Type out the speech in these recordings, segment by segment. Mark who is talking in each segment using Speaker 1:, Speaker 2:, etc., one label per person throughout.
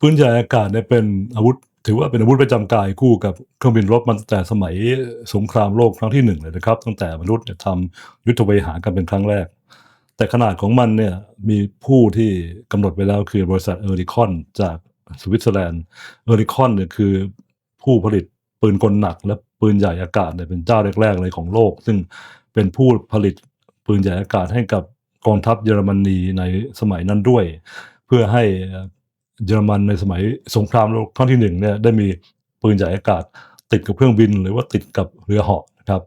Speaker 1: ปืนใหญ่อากาศเนี่ยเป็นอาวุธ ถือว่าเป็นอาวุธประจำกายคู่กับเครื่องบินรบมาตั้งแต่สมัยสงครามโลกครั้งที่หนึ่งเลยนะครับ ตั้งแต่มนุษย์เนี่ยทำยุทธเวหากันเป็นครั้งแรก แต่ขนาดของมันเนี่ยมีผู้ที่กำหนดไว้แล้วคือบริษัทเออริคอนจากสวิตเซอร์แลนด์เออริคอนเนี่ยคือผู้ผลิตปืนกลหนัก และปืนใหญ่อากาศเนี่ยเป็นเจ้าแรกๆเลยของโลก ซึ่งเป็นผู้ผลิตปืนใหญ่อากาศให้กับกองทัพเยอรมนีในสมัยนั้นด้วย เพื่อให้ เยอรมันในสมัยสงครามโลกครั้งที่หนึ่งเนี่ยได้มีปืนใหญ่อากาศติดกับเครื่องบิน หรือว่าติดกับเรือเหาะนะครับ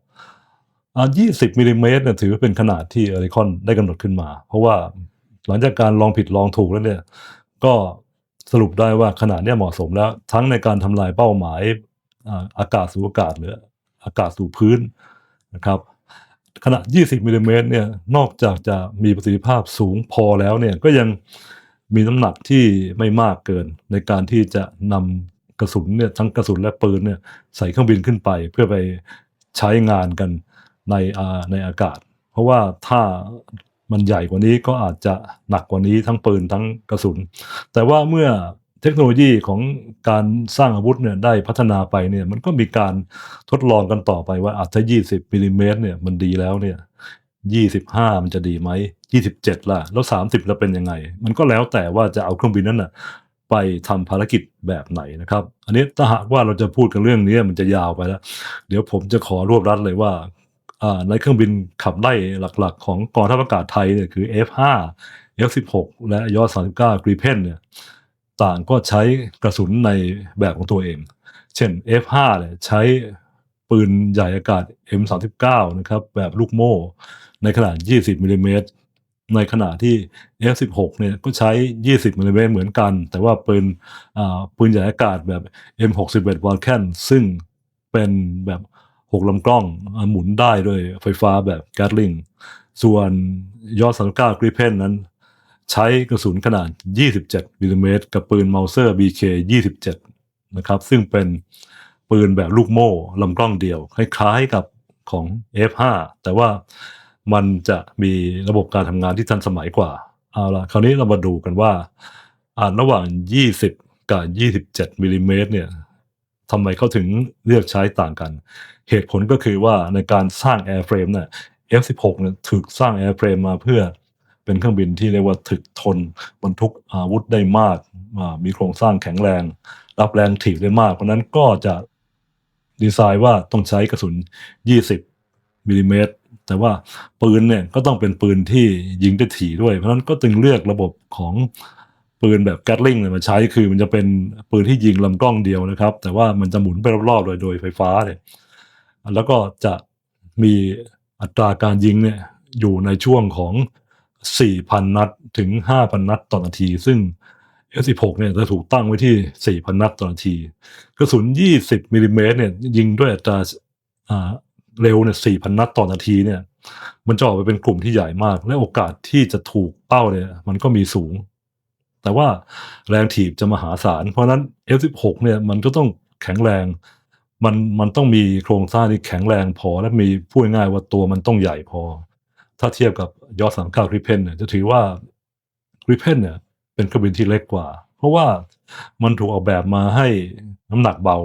Speaker 1: อ่า20มิลลิเมตรเนี่ยถือว่าเป็นขนาดที่เอริคอนได้กำหนดขึ้นมา เพราะว่าหลังจากการลองผิดลองถูกแล้วเนี่ยก็สรุปได้ว่าขนาดเนี้ยเหมาะสมแล้ว ทั้งในการทำลายเป้าหมายอาอากาศสู่อากาศหรืออากาศสู่พื้นนะครับขนาด 20มิลลิเมตรเนี่ยนอกจากจะมีประสิทธิภาพสูงพอแล้วเนี่ยก็ยัง มีน้ำหนักที่ไม่มากเกิน ในการที่จะนำกระสุนเนี่ยทั้งกระสุนและปืนเนี่ยใส่เครื่องบินขึ้นไปเพื่อไปใช้งานกันในในอากาศ เพราะว่าถ้ามันใหญ่กว่านี้ก็อาจจะหนักกว่านี้ทั้งปืนทั้งกระสุน แต่ว่าเมื่อเทคโนโลยีของการสร้างอาวุธเนี่ยได้พัฒนาไปเนี่ยมันก็มีการทดลองกันต่อไปว่าอาจจะ 20มิลลิเมตรเนี่ยมันดีแล้วเนี่ย 25มันจะดีไหม27ล่ะ แล้ว30แล้วเป็นยังไง มันก็แล้วแต่ว่าจะเอาเครื่องบินนั้นน่ะไปทำภารกิจแบบไหนนะครับ อันนี้ถ้าหากว่าเราจะพูดกันเรื่องนี้มันจะยาวไปแล้ว เดี๋ยวผมจะขอรวบรัดเลยว่าอ่าในเครื่องบินขับไล่หลักๆ ของกองทัพอากาศไทยเนี่ยคือ F5 F16 และยอด39 Gripen เนี่ยต่างก็ใช้กระสุนในแบบของตัวเอง เช่น F5 เนี่ยใช้ ปืนใหญ่อากาศ M39 นะครับแบบลูกโม่ ในขนาด 20มิลลิเมตรในขณะที่ F16 เนี่ยก็ใช้ 20มิลลิเมตรเหมือนกัน แต่ว่าปืนอ่าปืนใหญ่อากาศแบบ M61 Vulcan ซึ่งเป็นแบบ6ลำกล้องหมุนได้ด้วยไฟฟ้าแบบ Gatling ส่วนยอด39 Gripen นั้น ใช้กระสุนขนาด 27มิลลิเมตรกับปืน Mauser BK 27 นะครับ ซึ่งเป็น ปืนแบบลูกโม่ลำกล้องเดียว คล้ายๆกับของ F5 แต่ว่ามันจะมีระบบการทำงานที่ทันสมัยกว่า เอาละคราวนี้เรามาดูกันว่าอ่าระหว่าง 20 กับ 27มิลลิเมตรเนี่ยทำไมเขาถึงเลือกใช้ต่างกัน เหตุผลก็คือว่าในการสร้าง Airframe เนี่ย F16 เนี่ยถูกสร้าง Airframe มาเพื่อเป็นเครื่องบินที่เรียกว่าถึกทนบรรทุกอาวุธได้มาก มีโครงสร้างแข็งแรง รับแรงถีบได้มาก เพราะนั้นก็จะ ดีไซน์ว่าต้องใช้กระสุน 20มิลลิเมตรแต่ว่าปืนเนี่ยก็ต้องเป็นปืนที่ยิงได้ถี่ด้วย เพราะนั้นก็จึงเลือกระบบของปืนแบบแกตลิงเนี่ยมาใช้คือมันจะเป็นปืนที่ยิงลำกล้องเดียวนะครับ แต่ว่ามันจะหมุนไปรอบๆโดยโดยไฟฟ้าเนี่ยแล้วก็จะมีอัตราการยิงเนี่ยอยู่ในช่วงของ 4,000 นัดถึง 5,000 นัดต่อนาที ซึ่ง F16 เนี่ยจะถูกตั้งไว้ที่ 4,000 นัดต่อนาที กระสุน 20 มิลลิเมตรเนี่ยยิงด้วยอัตราอ่าเร็วเนี่ย 4,000 นัดต่อนาทีเนี่ย มันจะออกไปเป็นกลุ่มที่ใหญ่มาก และโอกาสที่จะถูกเป้าเนี่ย มันก็มีสูง แต่ว่าแรงถีบจะมหาศาล เพราะนั้น F16 เนี่ยมันก็ต้องแข็งแรง มันมันต้องมีโครงสร้างที่แข็งแรงพอ และมีพูดง่ายว่าตัวมันต้องใหญ่พอ ถ้าเทียบกับยอดสามเก้าริเพนเนี่ยจะถือว่าริเพนเนี่ย เป็นเครื่องบินที่เล็กกว่า เพราะว่ามันถูกออกแบบมาให้น้ำหนักเบา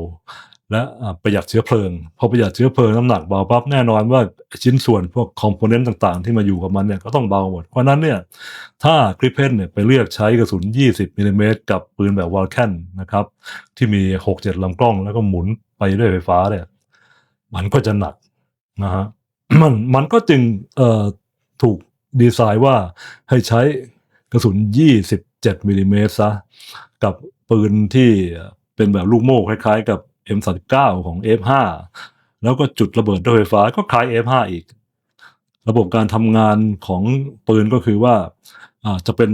Speaker 1: และประหยัดเชื้อเพลิงพอประหยัดเชื้อเพลิงน้ำหนักเบาปั๊บแน่นอนว่าชิ้นส่วนพวกคอมโพเนนต์ต่างๆ ที่มาอยู่กับมันเนี่ยก็ต้องเบาหมด เพราะนั้นเนี่ยถ้ากริเพนเนี่ยไปเลือกใช้กระสุน 20มิลลิเมตรกับปืนแบบวอลแคนนะครับที่มี 6-7ลำกล้อง แล้วก็หมุนไปด้วยไฟฟ้าเนี่ยมันก็จะหนักนะฮะมันมันก็จึงเอ่อถูกดีไซน์ว่าให้ใช้กระสุน 7มิลลิเมตรซะกับปืนที่เป็นแบบลูกโม่คล้ายๆ กับ M39 ของ F5 แล้วก็จุดระเบิดด้วยไฟฟ้าก็คล้าย F5 อีก ระบบการทำงานของปืนก็คือว่าจะเป็น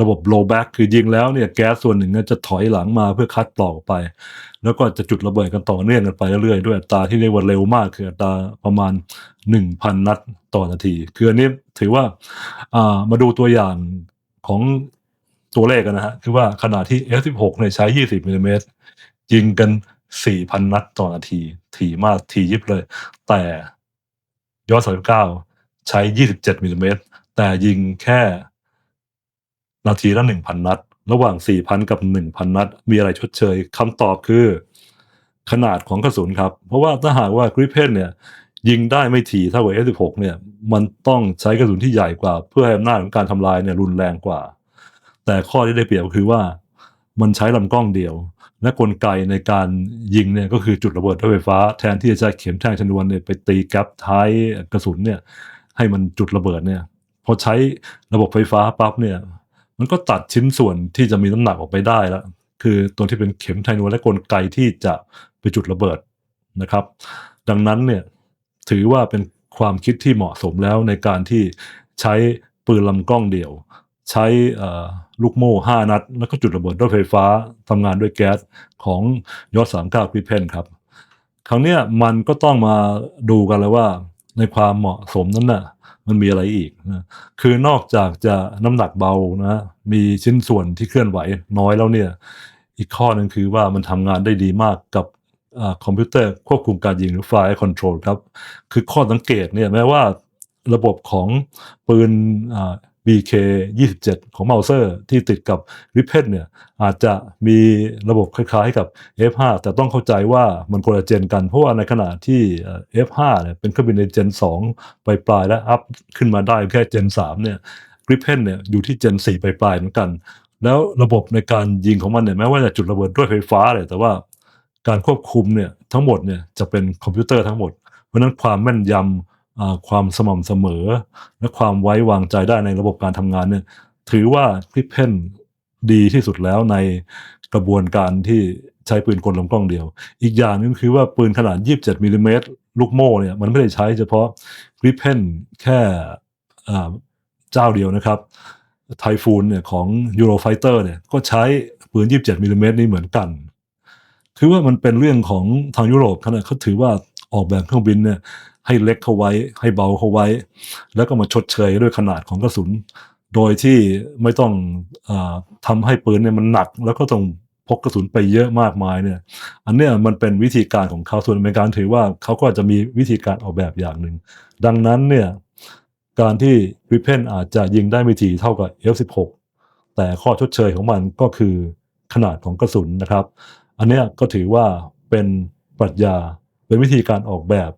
Speaker 1: ระบบ blowback คือยิงแล้วเนี่ยแก๊สส่วนหนึ่งจะถอยหลังมาเพื่อคัดปลอกไป แล้วก็จะจุดระเบิดกันต่อเนื่องกันไปเรื่อยๆด้วยอัตราที่เรียกว่าเร็วมากคืออัตราประมาณ 1,000 นัดต่อนาที คืออันนี้ถือว่าอ่ามาดูตัวอย่าง ของตัวเลขกันนะฮะคือว่าขนาดที่ F16 เนี่ยใช้ 20มิลลิเมตรยิงกัน 4,000 นัดต่อนาที ถี่มากถี่ยิบเลย แต่ยอด39 ใช้ 27มิลลิเมตรแต่ยิงแค่นาทีละ 1,000 นัด ระหว่าง 4,000 กับ 1,000 นัด มีอะไรชดเชยคำตอบคือขนาดของกระสุนครับ เพราะว่าถ้าหากว่ากริเพนเนี่ย ยิงได้ไม่ถี่เท่ากับ F16 เนี่ย มันต้องใช้กระสุนที่ใหญ่กว่า เพื่อให้อำนาจของการทำลายเนี่ยรุนแรงกว่า แต่ข้อที่ได้เปรียบก็คือว่า มันใช้ลำกล้องเดียว และกลไกในการยิงเนี่ยก็คือจุดระเบิดด้วยไฟฟ้า แทนที่จะใช้เข็มแทงชนวนเนี่ยไปตีแก๊ปท้ายกระสุนเนี่ยให้มันจุดระเบิดเนี่ยพอใช้ระบบไฟฟ้าปั๊บเนี่ย มันก็ตัดชิ้นส่วนที่จะมีน้ำหนักออกไปได้แล้วคือตัวที่เป็นเข็มแทงชนวนและกลไกที่จะไปจุดระเบิดนะครับ ดังนั้นเนี่ย ถือว่าเป็นความคิดที่เหมาะสมแล้วในการที่ใช้ปืนลำกล้องเดี่ยว ใช้ลูกโม่ห้านัด แล้วก็จุดระเบิดด้วยไฟฟ้าทำงานด้วยแก๊สของยอดสามเก้าพิเพนครับ ครั้งนี้มันก็ต้องมาดูกันแล้วว่าในความเหมาะสมนั้นน่ะมันมีอะไรอีกนะคือนอกจากจะน้ำหนักเบานะมีชิ้นส่วนที่เคลื่อนไหวน้อยแล้วเนี่ย อีกข้อหนึ่งคือว่ามันทำงานได้ดีมากกับ คอมพิวเตอร์ควบคุมการยิงหรือ Fire Control ครับ คือข้อสังเกตเนี่ยแม้ว่าระบบของปืนอ่า BK 27 ของเมาเซอร์ที่ติดกับ r i p e n เนี่ยอาจจะมีระบบคล้ายๆกับ F5 แต่ต้องเข้าใจว่ามันคนละเจนกัน เพราะว่าในขณะที่เอ่อ F5 เนี่ยเป็นเครื่องบินในเจน2ปลายและอัพขึ้นมาได้แค่เจน 3 เนี่ย r i p e n เนี่ยอยู่ที่เจน4ปลายเหมือนกัน แล้วระบบในการยิงของมันเนี่ยแม้ว่าจะจุดระเบิดด้วยไฟฟ้าเลยแต่ว่า การควบคุมเนี่ยทั้งหมดเนี่ยจะเป็นคอมพิวเตอร์ทั้งหมด เพราะฉะนั้นความแม่นยำอ่าความสม่ำเสมอ และความไว้วางใจได้ในระบบการทำงานเนี่ยถือว่าคลิปเพนดีที่สุดแล้วในกระบวนการที่ใช้ปืนกลลำกล้องเดียว อีกอย่างหนึงคือว่าปืนขนาด 27มิลลิเมตรลูกโม่เนี่ยมันไม่ได้ใช้เฉพาะกริปเพนแค่เจ้าเดียวนะครับไทฟูนเนี่ยของ Eurofighter เนี่ยก็ใช้ปืน 27มิลลิเมตรนี้เหมือนกัน คือว่ามันเป็นเรื่องของทางยุโรปขนาดเขาถือว่าออกแบบเครื่องบินเนี่ยให้เล็กเข้าไว้ให้เบาเข้าไว้ แล้วก็มาชดเชยด้วยขนาดของกระสุน โดยที่ไม่ต้องอาทำให้ปืนเนี่ยมันหนัก แล้วก็ต้องพกกระสุนไปเยอะมากมายเนี่ย อันเนี้ยมันเป็นวิธีการของเขาส่วนอเมริกันถือว่าเขาก็อาจะมีวิธีการออกแบบอย่างหนึ่ง ดังนั้นเนี่ยการที่ริเพนอาจจะยิงได้ไม่ถี่เท่ากับ F16 แต่ข้อชดเชยของมันก็คือขนาดของกระสุนนะครับ อันเนี้ยก็ถือว่าเป็นปรัชญาเป็นวิธีการออกแบบ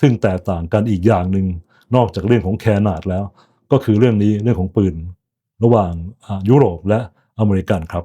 Speaker 1: ซึ่งแตกต่างกันอีกอย่างหนึ่งนอกจากเรื่องของแคนาดแล้ว ก็คือเรื่องนี้เรื่องของปืน ระหว่างยุโรปและอเมริกันครับ